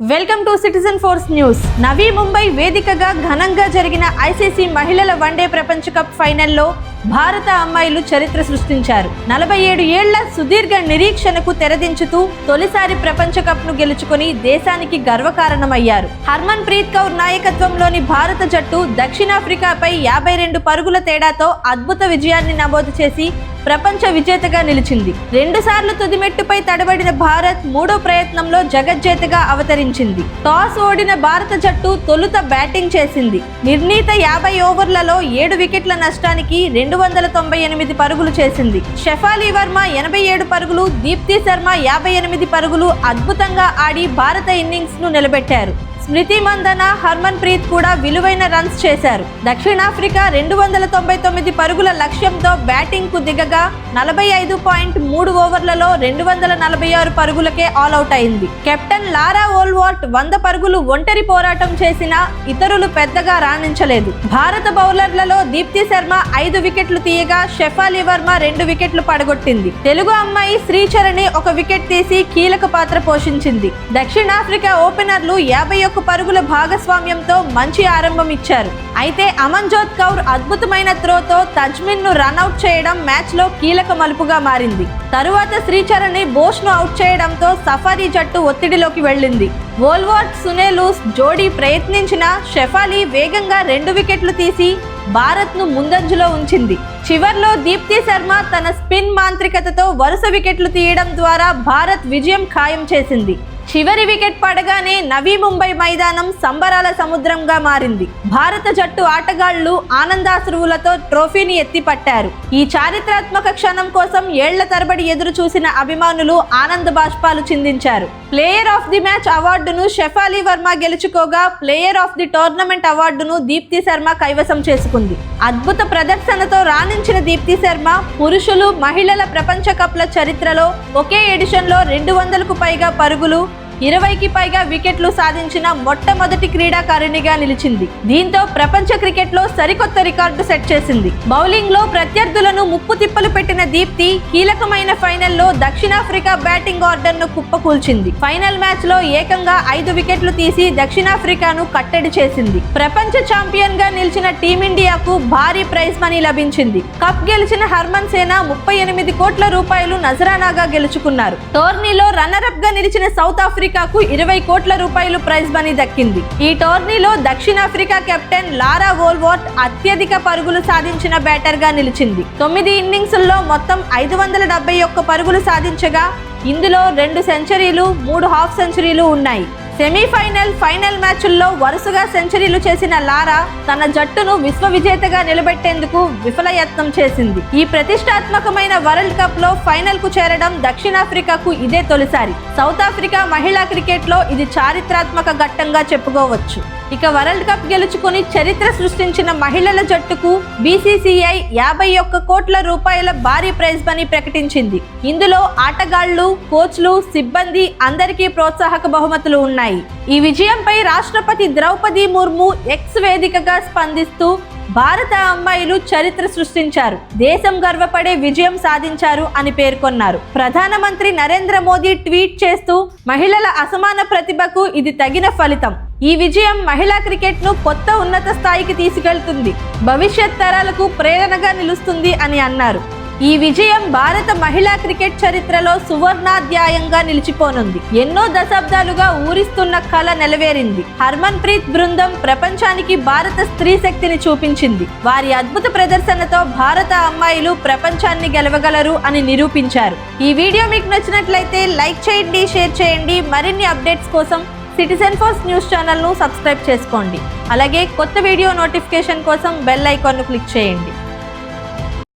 Welcome to citizen force news. Navi Mumbai వేదికగా ఘనంగా జరిగిన ఐసీసీ మహిళల వన్డే ప్రపంచ కప్ ఫైనల్లో భారత అమ్మాయిలు చరిత్ర సృష్టించారు. నలభై ఏడు ఏళ్ళ సుదీర్ఘ నిరీక్షణకు తెరదించుతూ తొలిసారి ప్రపంచ కప్ను గెలుచుకుని దేశానికి గర్వకారణమయ్యారు. హర్మన్ ప్రీత్ కౌర్ నాయకత్వంలోని భారత జట్టు దక్షిణాఫ్రికాపై యాభై రెండు పరుగుల తేడాతో అద్భుత విజయాన్ని నమోదు చేసి ప్రపంచ విజేతగా నిలిచింది. రెండు సార్లు తుదిమెట్టుపై తడబడిన భారత్ మూడో ప్రయత్నంలో జగజ్జేతగా అవతరించింది. టాస్ ఓడిన భారత జట్టు తొలుత బ్యాటింగ్ చేసింది. నిర్ణీత యాభై ఓవర్లలో ఏడు వికెట్ల నష్టానికి రెండు వందల తొంభై ఎనిమిది పరుగులు చేసింది. షెఫాలి వర్మ ఎనభై ఏడు పరుగులు దీప్తి శర్మ యాభై ఎనిమిది పరుగులు అద్భుతంగా ఆడి భారత ఇన్నింగ్స్ను నిలబెట్టారు. స్మృతి మందన హర్మన్ ప్రీత్ కూడా విలువైన రన్స్ చేశారు. దక్షిణాఫ్రికా రెండు వందల తొంభై తొమ్మిది పరుగుల లక్ష్యంతో బ్యాటింగ్కు దిగగా నలభై ఐదు పాయింట్ మూడు ఓవర్లలో రెండు వందల నలభై ఆరు పరుగులకే ఆల్అవుట్ అయింది. కెప్టెన్ లారా ఓల్వార్ట్ వంద పరుగులు ఒంటరి పోరాటం చేసినా ఇతరులు పెద్దగా రాణించలేదు. భారత బౌలర్లలో దీప్తి శర్మ ఐదు వికెట్లు తీయగా షెఫాలి వర్మ రెండు వికెట్లు పడగొట్టింది. తెలుగు అమ్మాయి శ్రీచరణి ఒక వికెట్ తీసి కీలక పాత్ర పోషించింది. దక్షిణాఫ్రికా ఓపెనర్లు యాభై ఒక్క పరుగుల భాగస్వామ్యంతో మంచి ఆరంభం ఇచ్చారు అయితే అమన్జోత్ కౌర్ అద్భుతమైన త్రోతో తజ్మిన్ను రన్అట్ చేయడం మ్యాచ్లో కీలక మలుపుగా మారింది. తరువాత శ్రీచరణ్ని బోష్ను అవుట్ చేయడంతో సఫారీ జట్టు ఒత్తిడిలోకి వెళ్ళింది. వోల్వార్ట్ సునేలూస్ జోడీ ప్రయత్నించిన షెఫాలి వేగంగా రెండు వికెట్లు తీసి భారత్ను ముందంజలో ఉంచింది. చివర్లో దీప్తి శర్మ తన స్పిన్ మాంత్రికతతో వరుస వికెట్లు తీయడం ద్వారా భారత్ విజయం ఖాయం చేసింది. చివరి వికెట్ పడగానే నవీ ముంబై మైదానం సంబరాల సముద్రంగా మారింది. భారత జట్టు ఆటగాళ్ళు ఆనందాశ్రువులతో ట్రోఫీని ఎత్తిపట్టారు. ఈ చారిత్రాత్మక క్షణం కోసం ఏళ్ళ తరబడి ఎదురు చూసిన అభిమానులు ఆనంద బాష్పాలు చిందించారు. ప్లేయర్ ఆఫ్ ది మ్యాచ్ అవార్డును షెఫాలి వర్మ గెలుచుకోగా ప్లేయర్ ఆఫ్ ది టోర్నమెంట్ అవార్డును దీప్తి శర్మ కైవసం చేసుకుంది. అద్భుత ప్రదర్శనతో రాణించిన దీప్తి శర్మ పురుషులు మహిళల ప్రపంచ కప్ల చరిత్రలో ఒకే ఎడిషన్లో రెండు వందలకు పైగా పరుగులు ఇరవైకి పైగా వికెట్లు సాధించిన మొట్టమొదటి క్రీడాకారిణిగా నిలిచింది. దీంతో ప్రపంచ క్రికెట్లో సరికొత్త రికార్డు సెట్ చేసింది. బౌలింగ్లో ప్రత్యర్థులను ముప్పు తిప్పలు పెట్టిన దీప్తి కీలకమైన ఫైనల్లో దక్షిణాఫ్రికా బ్యాటింగ్ ఆర్డర్ను కుప్పకూల్చింది. ఫైనల్ మ్యాచ్లో ఏకంగా ఐదు వికెట్లు తీసి దక్షిణాఫ్రికాను కట్టడి చేసింది. ప్రపంచ ఛాంపియన్గా నిలిచిన టీమిండియాకు భారీ ప్రైజ్ మనీ లభించింది. కప్ గెలిచిన హర్మన్ సేన ముప్పై ఎనిమిది కోట్ల రూపాయలు నజరానాగా గెలుచుకున్నారు. టోర్నీలో రన్నర్ అప్గా నిలిచిన సౌత్ ఆఫ్రికా ఆఫ్రికాకు ఇరవై కోట్ల రూపాయలు ప్రైజ్ మనీ దక్కింది. ఈ టోర్నీలో దక్షిణాఫ్రికా కెప్టెన్ లారా వోల్వార్ట్ అత్యధిక పరుగులు సాధించిన బ్యాటర్గా నిలిచింది. తొమ్మిది ఇన్నింగ్స్ల్లో మొత్తం ఐదు వందల డెబ్బై ఒక్క పరుగులు సాధించగా ఇందులో రెండు సెంచరీలు మూడు హాఫ్ సెంచరీలు ఉన్నాయి. సెమీఫైనల్ ఫైనల్ మ్యాచ్ల్లో వరుసగా సెంచరీలు చేసిన లారా తన జట్టును విశ్వ విజేతగా నిలబెట్టేందుకు విఫలయత్నం చేసింది. ఈ ప్రతిష్టాత్మకమైన వరల్డ్ కప్లో ఫైనల్కు చేరడం దక్షిణాఫ్రికాకు ఇదే తొలిసారి. సౌత్ ఆఫ్రికా మహిళా క్రికెట్లో ఇది చారిత్రాత్మక ఘట్టంగా చెప్పుకోవచ్చు. ఇక వరల్డ్ కప్ గెలుచుకుని చరిత్ర సృష్టించిన మహిళల జట్టుకు బీసీసీఐ యాభై ఒక్క కోట్ల రూపాయల భారీ ప్రైజ్ మనీ ప్రకటించింది. ఇందులో ఆటగాళ్ళు కోచ్లు సిబ్బంది అందరికీ ప్రోత్సాహక బహుమతులు ఉన్నాయి. ఈ విజయంపై రాష్ట్రపతి ద్రౌపది ముర్ము ఎక్స్ వేదికగా స్పందిస్తూ భారత అమ్మాయిలు చరిత్ర సృష్టించారు. దేశం గర్వపడే విజయం సాధించారు అని పేర్కొన్నారు. ప్రధానమంత్రి నరేంద్ర మోదీ ట్వీట్ చేస్తూ మహిళల అసమాన ప్రతిభకు ఇది తగిన ఫలితం. ఈ విజయం మహిళా క్రికెట్ను కొత్త ఉన్నత స్థాయికి తీసుకెళ్తుంది. భవిష్యత్ తరాలకు ప్రేరణగా నిలుస్తుంది అని అన్నారు. ఈ విజయం భారత మహిళా క్రికెట్ చరిత్రలో సువర్ణాధ్యాయంగా నిలిచిపోనుంది. ఎన్నో దశాబ్దాలుగా ఊరిస్తున్న కళ నెలవేరింది. హర్మన్ ప్రీత్ బృందం ప్రపంచానికి భారత స్త్రీ శక్తిని చూపించింది. వారి అద్భుత ప్రదర్శనతో భారత అమ్మాయిలు ప్రపంచాన్ని గెలవగలరు అని నిరూపించారు. ఈ వీడియో మీకు నచ్చినట్లయితే లైక్ చేయండి షేర్ చేయండి. మరిన్ని అప్డేట్స్ కోసం సిటిజన్ ఫస్ట్ న్యూస్ ఛానల్ను సబ్స్క్రైబ్ చేసుకోండి. అలాగే కొత్త వీడియో నోటిఫికేషన్ కోసం బెల్ ఐకాన్ను క్లిక్ చేయండి.